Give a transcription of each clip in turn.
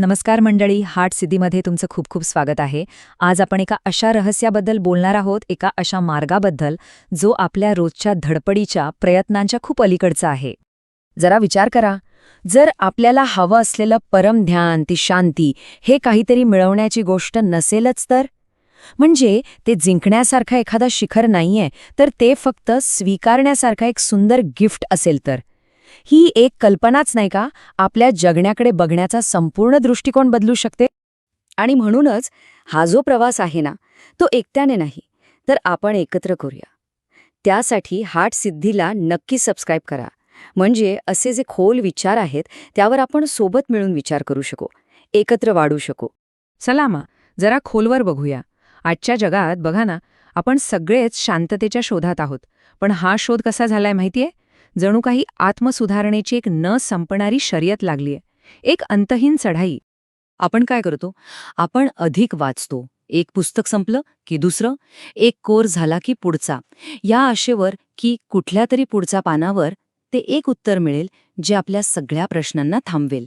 नमस्कार मंडळी हार्ट सिद्धीमध्ये तुमचं खूप खूप स्वागत आहे. आज आपण एका अशा रहस्याबद्दल बोलणार आहोत एका अशा मार्गाबद्दल जो आपल्या रोजच्या धडपडीच्या प्रयत्नांच्या खूप अलीकडचा आहे. जरा विचार करा जर आपल्याला हवं असलेलं परम ध्यान ती शांती हे काहीतरी मिळवण्याची गोष्ट नसेलच तर? म्हणजे ते जिंकण्यासारखा एखादा शिखर नाहीये तर ते फक्त स्वीकारण्यासारखा एक सुंदर गिफ्ट असेल तर. ही एक कल्पनाच नाही का? आपल्या जगण्याकडे बघण्याचा संपूर्ण दृष्टिकोन बदलू शकते? आणि म्हणूनच हा जो प्रवास आहे ना तो एकट्याने नाही तर आपण एकत्र करूया. त्यासाठी हार्ट सिद्धीला नक्की सबस्क्राईब करा. म्हणजे असे जे खोल विचार आहेत त्यावर आपण सोबत मिळून विचार करू शकू एकत्र वाढू शकू. सलामा जरा खोलवर बघूया. आजच्या जगात बघा ना आपण सगळेच शांततेच्या शोधात आहोत. पण हा शोध कसा झालाय माहितीये? जणू काही आत्मसुधारणेची एक न संपणारी शर्यत लागलीय. एक अंतहीन चढाई. आपण काय करतो? आपण अधिक वाचतो. एक पुस्तक संपलं की दुसरं? एक कोर झाला की पुढचा? या आशेवर की कुठल्या तरी पुढच्या पानावर ते एक उत्तर मिळेल जे आपल्या सगळ्या प्रश्नांना थांबवेल.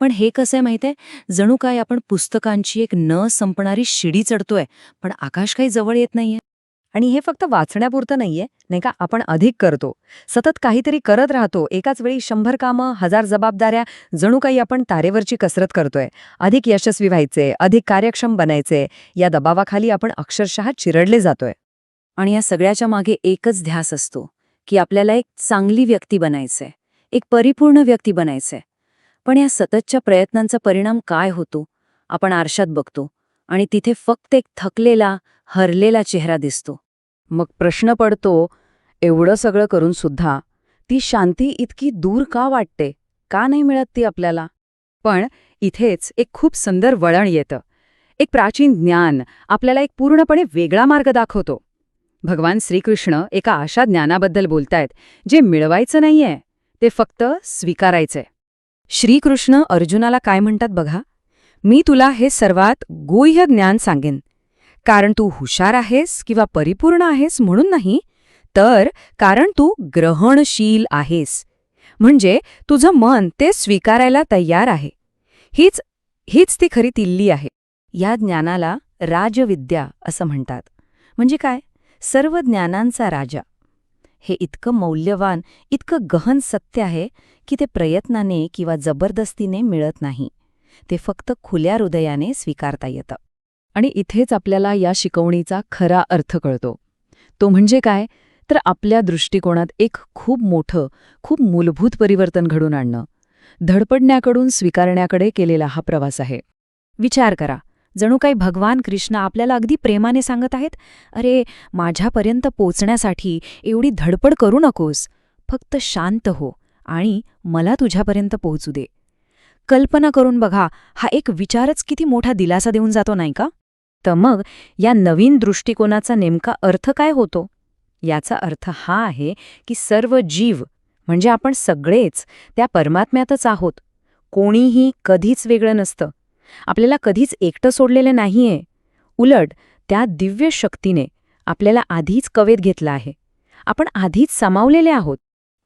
पण हे कसं आहे माहितीये? जणू काय आपण पुस्तकांची एक न संपणारी शिडी चढतोय पण आकाश काही जवळ येत नाहीये. आणि हे फक्त वाचण्यापुरतं नाहीये नाही का? आपण अधिक करतो. सतत काहीतरी करत राहतो. एकाच वेळी शंभर कामं हजार जबाबदाऱ्या जणू काही आपण तारेवरची कसरत करतोय. अधिक यशस्वी व्हायचे अधिक कार्यक्षम बनायचे या दबावाखाली आपण अक्षरशः चिरडले जातोय. आणि या सगळ्याच्या मागे एकच ध्यास असतो की आपल्याला एक चांगली व्यक्ती बनायचंय एक परिपूर्ण व्यक्ती बनायचंय. पण या सततच्या प्रयत्नांचा परिणाम काय होतो? आपण आरशात बघतो आणि तिथे फक्त एक थकलेला हरलेला चेहरा दिसतो. मग प्रश्न पडतो एवढं सगळं करून सुद्धा ती शांती इतकी दूर का वाटते? का नाही मिळत ती आपल्याला? पण इथेच एक खूप सुंदर वळण येतं. एक प्राचीन ज्ञान आपल्याला एक पूर्णपणे वेगळा मार्ग दाखवतो. भगवान श्रीकृष्ण एका अशा ज्ञानाबद्दल बोलतायत जे मिळवायचं नाहीये ते फक्त स्वीकारायचंय. श्रीकृष्ण अर्जुनाला काय म्हणतात बघा? मी तुला हे सर्वात गुह्य ज्ञान सांगेन. कारण तू हुशार आहेस किंवा परिपूर्ण आहेस म्हणून नाही तर कारण तू ग्रहणशील आहेस. म्हणजे तुझं मन ते स्वीकारायला तयार आहे. हीच हीच ती खरी तिल्ली आहे. या ज्ञानाला राजविद्या असं म्हणतात. म्हणजे काय? सर्व ज्ञानांचा राजा. हे इतकं मौल्यवान इतकं गहन सत्य आहे की ते प्रयत्नाने किंवा जबरदस्तीने मिळत नाही. ते फक्त खुल्या हृदयाने स्वीकारता येतं. आणि इथेच आपल्याला या शिकवणीचा खरा अर्थ कळतो. तो म्हणजे काय? तर आपल्या दृष्टिकोनात एक खूप मोठं खूप मूलभूत परिवर्तन घडून आणणं. धडपडण्याकडून स्वीकारण्याकडे केलेला हा प्रवास आहे. विचार करा. जणू काही भगवान कृष्ण आपल्याला अगदी प्रेमाने सांगत आहेत? अरे माझ्यापर्यंत पोचण्यासाठी एवढी धडपड करू नकोस. फक्त शांत हो आणि मला तुझ्यापर्यंत पोहोचू दे. कल्पना करून बघा हा एक विचारच किती मोठा दिलासा देऊन जातो नाही का? तर मग या नवीन दृष्टिकोनाचा नेमका अर्थ काय होतो? याचा अर्थ हा आहे की सर्व जीव म्हणजे आपण सगळेच त्या परमात्म्यातच आहोत. कोणीही कधीच वेगळं नसतं. आपल्याला कधीच एकटं सोडलेलं नाहीये. उलट त्या दिव्य शक्तीने आपल्याला आधीच कवेत घेतला आहे. आपण आधीच सामावलेले आहोत.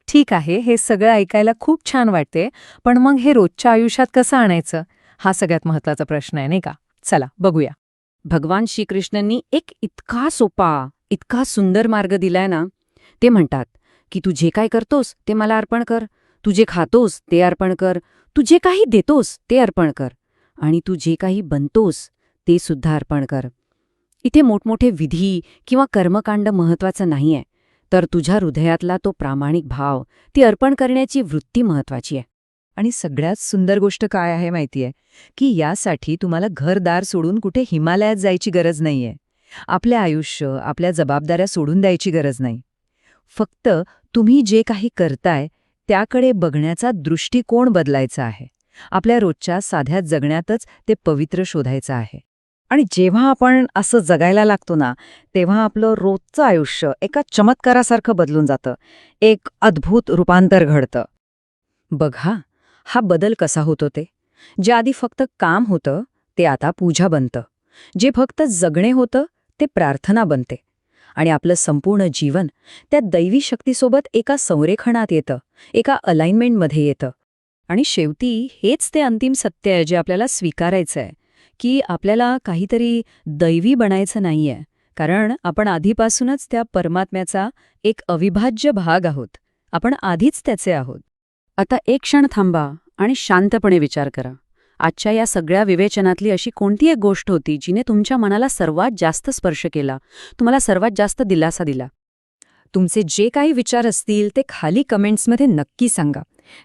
ठीक आहे हे सगळं ऐकायला खूप छान वाटते पण मग हे रोजच्या आयुष्यात कसं आणायचं? हा सगळ्यात महत्त्वाचा प्रश्न आहे नाही का? चला बघूया. भगवान श्रीकृष्णांनी एक इतका सोपा इतका सुंदर मार्ग दिलाय ना ते म्हणतात की तू जे काय करतोस ते मला अर्पण कर तू जे खातोस ते अर्पण कर तू जे काही देतोस ते अर्पण कर आणि तू जे काही बनतोस ते सुद्धा अर्पण कर. इथे मोठमोठे विधी किंवा कर्मकांड महत्वाचं नाहीये तर तुझ्या हृदयातला तो प्रामाणिक भाव ती अर्पण करण्याची वृत्ती महत्वाची आहे. आणि सगळ्यात सुंदर गोष्ट काय आहे माहितीये? की यासाठी तुम्हाला घरदार सोडून कुठे हिमालयात जायची गरज नाहीये. आपले आयुष्य आपल्या जबाबदाऱ्या सोडून द्यायची गरज नाही. फक्त तुम्ही जे काही करताय त्याकडे बघण्याचा दृष्टिकोन बदलायचा आहे. आपल्या रोजच्या साध्या जगण्यातच ते पवित्र शोधायचं आहे. आणि जेव्हा आपण असं जगायला लागतो ना तेव्हा आपलं रोजचं आयुष्य एका चमत्कारासारखं बदलून जातं. एक अद्भुत रूपांतर घडतं. बघा हा बदल कसा होतो ते? जे आधी फक्त काम होतं ते आता पूजा बनतं. जे फक्त जगणे होतं ते प्रार्थना बनते. आणि आपलं संपूर्ण जीवन त्या दैवी शक्तीसोबत एका संरेखनात येतं एका अलाइनमेंटमध्ये येतं. आणि शेवटी हेच ते अंतिम सत्य आहे जे आपल्याला स्वीकारायचं आहे की आपल्याला काहीतरी दैवी बनायचं नाहीये. कारण आपण आधीपासूनच त्या परमात्म्याचा एक अविभाज्य भाग आहोत. आपण आधीच त्याचे आहोत. आता एक क्षण थांबा आणि शांतपणे विचार करा. आजच्या या सगळ्या विवेचनातली अशी कोणती एक गोष्ट होती जिने तुमच्या मनाला सर्वात जास्त स्पर्श केला? तुम्हाला सर्वात जास्त दिलासा दिला. तुमचे जे काही विचार असतील ते खाली कमेंट्समध्ये नक्की सांगा.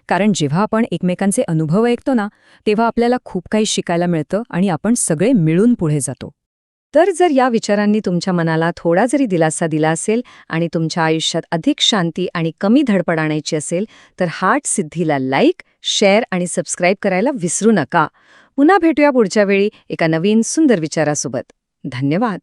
कारण जेव्हा आपण एकमेकांचे अनुभव ऐकतो ना तेव्हा आपल्याला खूप काही शिकायला मिळतं आणि आपण सगळे मिळून पुढे जातो. तर जर या विचारांनी तुमच्या मनाला थोडा जरी दिलासा दिला असेल आणि तुमच्या आयुष्यात अधिक शांती आणि कमी धडपड आणायची असेल तर हार्ट सिद्धीला लाईक शेअर आणि सबस्क्राईब करायला विसरू नका. पुन्हा भेटूया पुढच्या वेळी एका नवीन सुंदर विचारासोबत. धन्यवाद.